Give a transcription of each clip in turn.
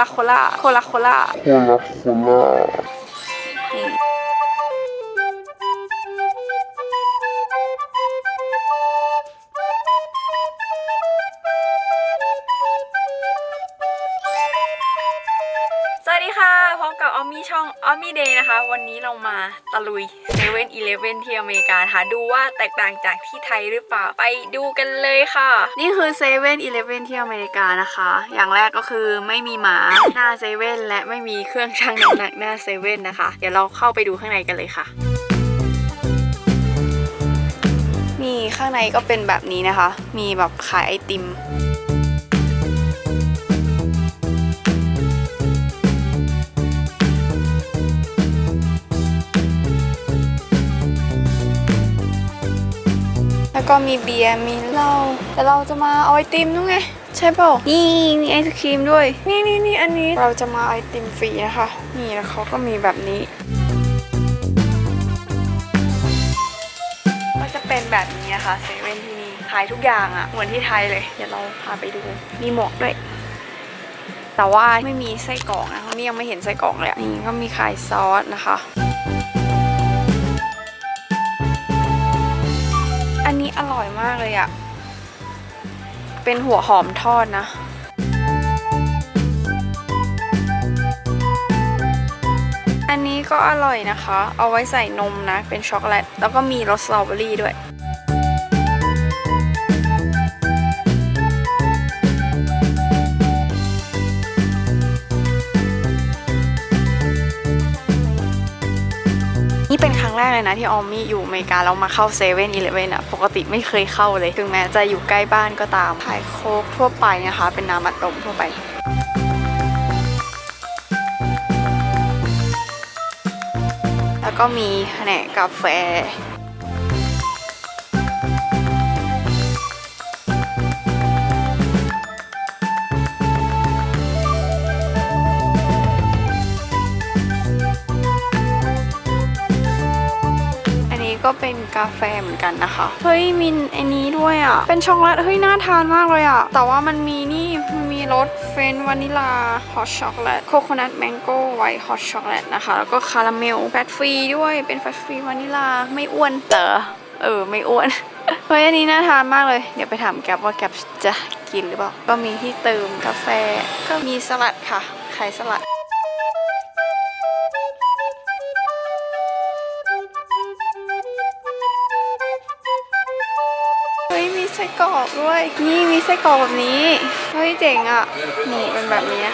ลาโคลา ออมมี่ช่องออมมี่เดย์นะคะ วันนี้เรามาตะลุยเซเว่นอีเลฟเว่นที่อเมริกาค่ะดูว่าแตกต่างจากที่ไทยหรือเปล่าไปดูกันเลยค่ะ นี่คือเซเว่นอีเลฟเว่นที่อเมริกานะคะ อย่างแรกก็คือไม่มีหมาหน้าเซเว่นและไม่มีเครื่องชั่งน้ำหนักหน้าเซเว่นนะคะ เดี๋ยวเราเข้าไปดูข้างในกันเลยค่ะนี่ข้างในก็เป็นแบบนี้นะคะ มีแบบขายไอติม แล้วก็มีเบียร์มีเหล้าแต่เราจะมาเอาไอติมด้วยไง ใช่ป่านี่มีไอศครีมด้วย นี่นี่นี่อันนี้เราจะมาไอติมฟรีนะคะ นี่แล้วเขาก็มีแบบนี้ ก็จะเป็นแบบนี้นะคะเซเว่นที่นี่ขายทุกอย่างอะ่ะเหมือนที่ไทยเลย เดี๋ยวเราพาไปดู มีหมวกด้วยแต่ว่าไม่มีไส้กรอกนะคะนี่ยังไม่เห็นไส้กรอกเลยนี่ก็มีขายซอสนะคะ มากเลยอะ่ะเป็นหัวหอมทอดนะอันนี้ก็อร่อยนะคะ เอาไว้ใส่นมนะ เป็นช็อกโกแลต แล้วก็มีรสสตรอเบอรี่ด้วย แรกเลยนะที่ออมมี่อยู่อเมริกาแล้วมาเข้าเซเว่นอีเลฟเว่นอะปกติไม่เคยเข้าเลย ถึงแม้จะอยู่ใกล้บ้านก็ตามขายโค้กทั่วไปนะคะ เป็นน้ำอัดลมทั่วไปแล้วก็มีแผนกกาแฟ ก็เป็นกาแฟเหมือนกันนะคะ เฮ้ยมินอันนี้ด้วยอะ เป็นช็อกโกแลตเฮ้ยน่าทานมากเลยอะ แต่ว่ามันมีนี่มันมีรสเฟรนวานิลาฮอตช็อกโกแลตโคโคนัทแมงโก้ไวท์ฮอตช็อกโกแลตนะคะ แล้วก็คาราเมลแฟตฟรีด้วยเป็นแฟตฟรีวานิลาไม่อ้วนเต๋อเออไม่อ้วนเฮ้ยอันนี้น่าทานมากเลย เดี๋ยวไปถามแกปว่าแกปจะกินหรือเปล่า ก็มีที่เติมกาแฟ ก็มีสลัดค่ะไข่สลัด ส้กรอกด้วย นี่มีไส้กรอกแบบนี้ เฮ้ยเจ๋งอะ นี่เป็นแบบนี้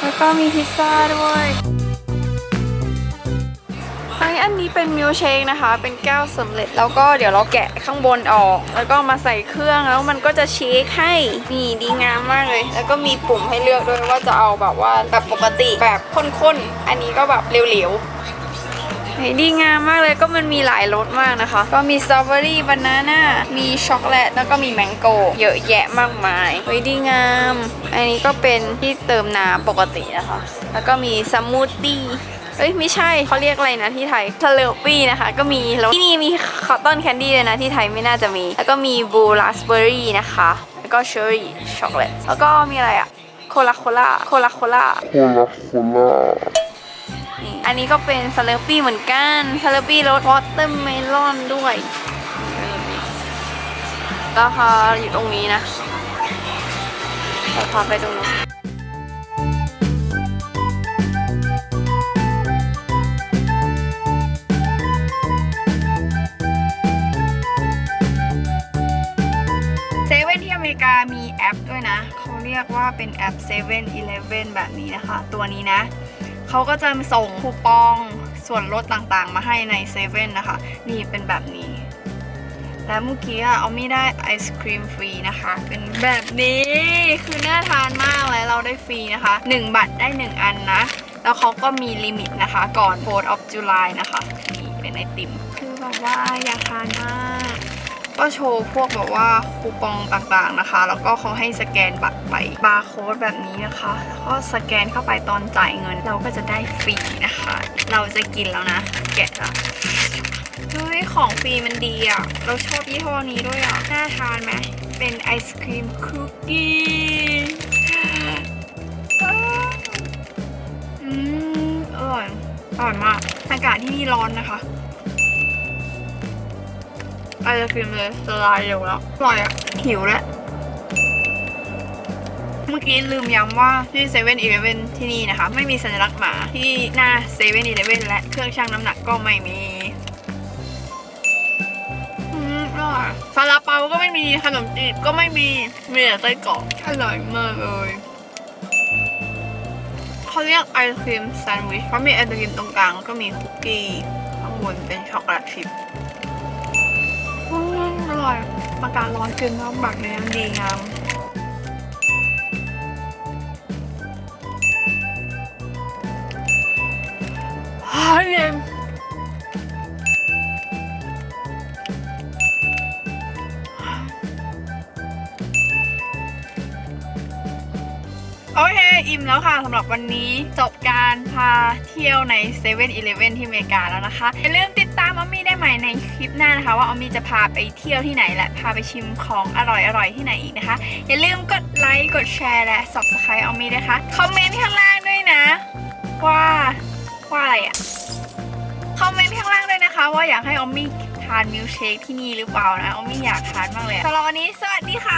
แล้วก็มีพิซซ่าด้วยเฮ้อันนี้เป็นมิลเชคนะคะ เป็นแก้วสำเร็จ แล้วก็เดี๋ยวเราแกะข้างบนออก แล้วก็มาใส่เครื่อง แล้วมันก็จะเชคให้นี่ดีงามมากเลย แล้วก็มีปุ่มให้เลือกด้วยว่าจะเอาแบบว่าแบบปกติแบบข้นๆ อันนี้ก็แบบเหลวๆ เฮ้ยดีงามมากเลยก็มันมีหลายรสมากนะคะ ก็มีสตรอเบอรี่บานาน่ามีช็อกโกแลตแล้วก็มีแมงโก้เยอะแยะมากมายเฮ้ยดีงาม อันนี้ก็เป็นที่เติมน้ำปกตินะคะ แล้วก็มีสมูทตี้เอ้ยไม่ใช่เขาเรียกอะไรนะที่ไทยทะเลปี้นะคะ ก็มีแล้วที่นี่มีคอตตอนแคนดี้เลยนะที่ไทยไม่น่าจะมี แล้วก็มีบลูราสเบอรี่นะคะ แล้วก็เชอร์รี่ช็อกโกแลตแล้วก็มีอะไรอะโคลาโคลาโคลาโคลา Cola, cola. นี่ อันนี้ก็เป็นสเลปปี้เหมือนกันสเลปปี้รสวอเตอร์เมลอนด้วยราคาอยู่ตรงนี้นะเราพาไปตรงนู้นเซเว่นที่อเมริกามีแอปด้วยนะ เขาเรียกว่าเป็นแอป7 e เ e ่ e อแบบนี้นะคะ ตัวนี้นะ เขาก็จะส่งคูปองส่วนลดต่างๆ มาให้ในเซเว่นนะคะ นี่เป็นแบบนี้ และเมื่อกี้อะเอาไม่ได้ไอศครีมฟรีนะคะ เป็นแบบนี้ คือน่าทานมากและเราได้ฟรีนะคะ 1 บัตรได้ 1 อันนะ แล้วเขาก็มีลิมิตนะคะ ก่อน4 of July นะคะ นี่เป็นไอติม คือแบบว่าอยากทานมาก ก็โชว์พวกแบบว่าคูปองต่างๆนะคะ แล้วก็เขาให้สแกนบัตรไปบาร์โค้ดแบบนี้นะคะแล้วก็สแกนเข้าไปตอนจ่ายเงิน เราก็จะได้ฟรีนะคะ เราจะกินแล้วนะ แกะละเฮ้ยของฟรีมันดีอะ เราชอบยี่ห้อนี้ด้วยอะ น่าทานไหม เป็นไอศครีมคุกกี้อืมอร่อยอร่อยมาก อากาศที่นี่ร้อนนะคะ อศครีมเลยละลายเร็วแล้วอร่อยอะหิวแล้วเมื่อกี้ลืมย้ำว่าที่เซเว่นอีเลฟเว่นที่นี่นะคะ ไม่มีสัญลักษณ์หมาที่หน้าเซเว่นอีเลฟเว่นและเครื่องชั่งน้ำหนักก็ไม่มีอืมอร่อยซาลาเปาก็ไม่มีขนมจีบก็ไม่มีมีแต่ไส้กรอกอร่อยมากเลยเขาเรียกไอศครีมแซนด์วิชเพราะมีไอศครีมตรงกลางแล้วก็มีคุกกี้ข้างบนเป็นช็อกโกแลตชิพ ร่อยอากาศร้อนเกินแล้วแบบนี้มันดีงามฮาเย็นโอเค อิ่มแล้วค่ะสำหรับวันนี้จบการพาเที่ยวใน7 e เ e ่ e อที่อเมริกาแล้วนะคะอย่าลืมติด ตามออมมี่ได้ใหม่ในคลิปหน้านะคะ ว่าออมมี่จะพาไปเที่ยวที่ไหนและพาไปชิมของอร่อยๆที่ไหนอีกนะคะ อย่าลืมกดไลค์กดแชร์และ subscribe ออมมี่นะคะคอมเมนต์ข้างล่างด้วยนะ ว่าว่าอะไรอะคอมเมนต์ข้างล่างด้วยนะคะ ว่าอยากให้ออมมี่ทานมิลค์เชคที่นี่หรือเปล่านะออมมี่อยากทานมากเลยสำหรับวันนี้สวัสดีค่ะ